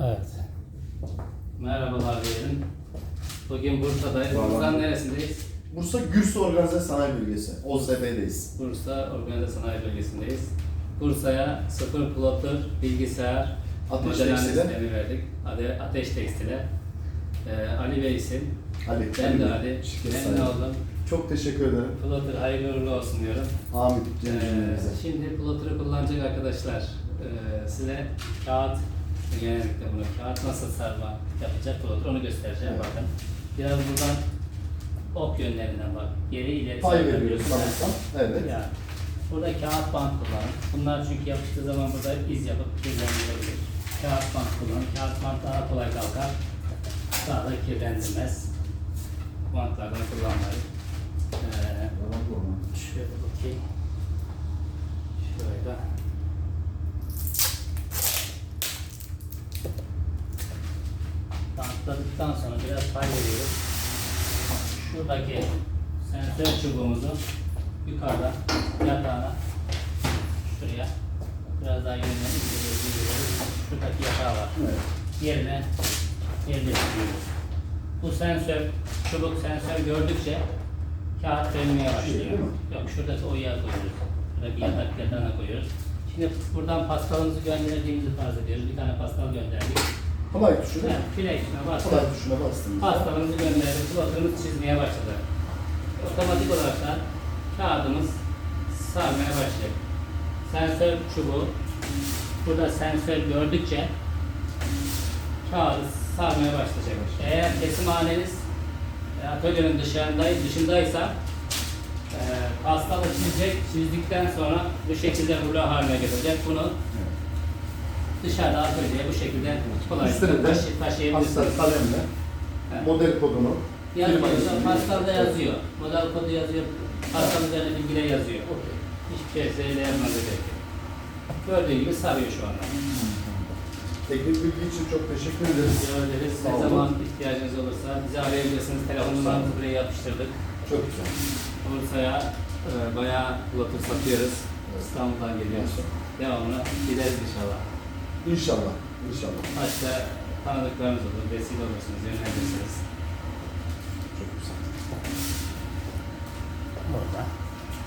Evet. Merhabalar diyelim. Bugün Bursa'dayız. Bursa'nın neresindeyiz? Bursa Gürse Organize Sanayi Bölgesi. OSB'deyiz. Bursa Organize Sanayi Bölgesi'ndeyiz. Bursa'ya sıfır plotter, bilgisayar, Ateş Tekstil'e. verdik. Ade- Ateş Tekstil'e. Ee, Ali Bey isim. Ali. Ben de Bey, Ali. Memnun oldum. Çok teşekkür ederim. Plotter hayırlı uğurlu olsun diyorum. Amin. Ee, şimdi plotter'ı kullanacak arkadaşlar ee, size kağıt genellikle bunu kağıt nasıl sarma yapacak plotter onu göstereceğim Evet. bakın. Biraz buradan ok yönlerinden bak. Geri ileri Pay veriyoruz sanırsam. Evet. Yani burada kağıt bant kullanın. Bunlar çünkü yapıştığı zaman burada iz yapıp kirlendirebilir. Kağıt bant kullanın. Kağıt bant daha kolay kalkar. Daha da kirlendirmez. Bantlardan kullanmayın. Ee, Şöyle bakayım. Şöyle. Bantladıktan sonra biraz pay veriyoruz. Şuradaki sensör çubuğumuzu yukarıda yatağına şuraya biraz daha yönüne indiriyoruz. Şuradaki yatağı var. Evet. Yerine yerleştiriyoruz. Bu sensör, çubuk sensör gördükçe kağıt dönmeye başlıyor. değil mi? Yok şuradaki oya koyuyoruz. Şurada bir yatak yatağına koyuyoruz. Şimdi buradan paskalımızı gönderdiğimizi farz ediyoruz. Bir tane paskal gönderdik. Kolay tuşuna. Evet, file içine bastık. Kolay tuşuna bastığımızda. Pastamızı gönderdik. Plotlarımız çizmeye başladı. Otomatik olarak da kağıdımız sarmaya başlayacak. Sensör çubuğu burada sensör gördükçe kağıdı sarmaya başlayacak. Eğer kesimhaneniz e, atölyenin dışındaysa, dışındaysa e, pastalı çizecek, çizdikten sonra bu şekilde rulo haline getirecek. Bunu. Dışarıda atölyeye bu şekilde kolaylıkla taşı, taşıyabilirsiniz. hasta kalemle Evet. model kodunu Yazıyor, ismini- yazıyor. Model kodu yazıyor. Pascal üzerine bilgiler yazıyor. Okey. Hiçbir şey size yapmanıza gerek yok. Gördüğü gibi sarıyor şu anda. Teknik bilgi için çok teşekkür ederiz. Rica ederiz. Ne zaman ihtiyacınız olursa bizi arayabilirsiniz. Telefon numaramızı buraya yapıştırdık. Çok güzel. Bursa'ya e, bayağı plotter satıyoruz. İstanbul'dan geliyoruz. Devamlı gideriz inşallah. İnşallah. İnşallah. Başka tanıdıklarımız olur. Vesile olursunuz, yönlendirirsiniz.